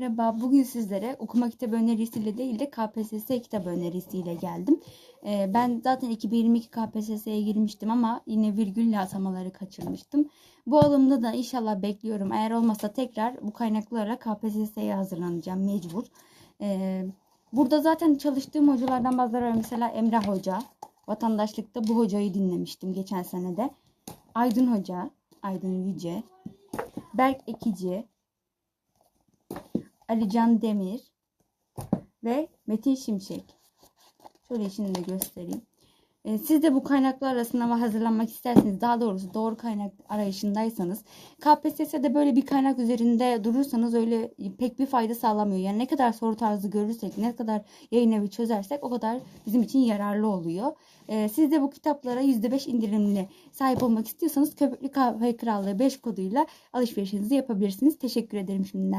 Merhaba, bugün sizlere okuma kitabı önerisiyle değil de KPSS kitabı önerisiyle geldim. Ee, ben zaten 2022 KPSS'ye girmiştim ama yine virgülle atamaları kaçırmıştım. Bu alımda da inşallah bekliyorum. Eğer olmasa tekrar bu kaynaklarla KPSS'ye hazırlanacağım mecbur. Ee, burada zaten çalıştığım hocalardan bazıları var. Mesela Emrah Hoca. Vatandaşlıkta bu hocayı dinlemiştim geçen senede. Aydın Hoca, Aydın Yüce. Berk Ekici, Alican Demir ve Metin Şimşek. Şöyle işini de göstereyim. Ee, Siz de bu kaynaklarla sınava hazırlanmak isterseniz, daha doğrusu doğru kaynak arayışındaysanız, KPSS'de böyle bir kaynak üzerinde durursanız öyle pek bir fayda sağlamıyor. Yani ne kadar soru tarzı görürsek, ne kadar yayın evi çözersek o kadar bizim için yararlı oluyor. Ee, Siz de bu kitaplara %5 indirimli sahip olmak istiyorsanız Köpüklü Kahve Krallığı 5 koduyla alışverişinizi yapabilirsiniz. Teşekkür ederim şimdiden.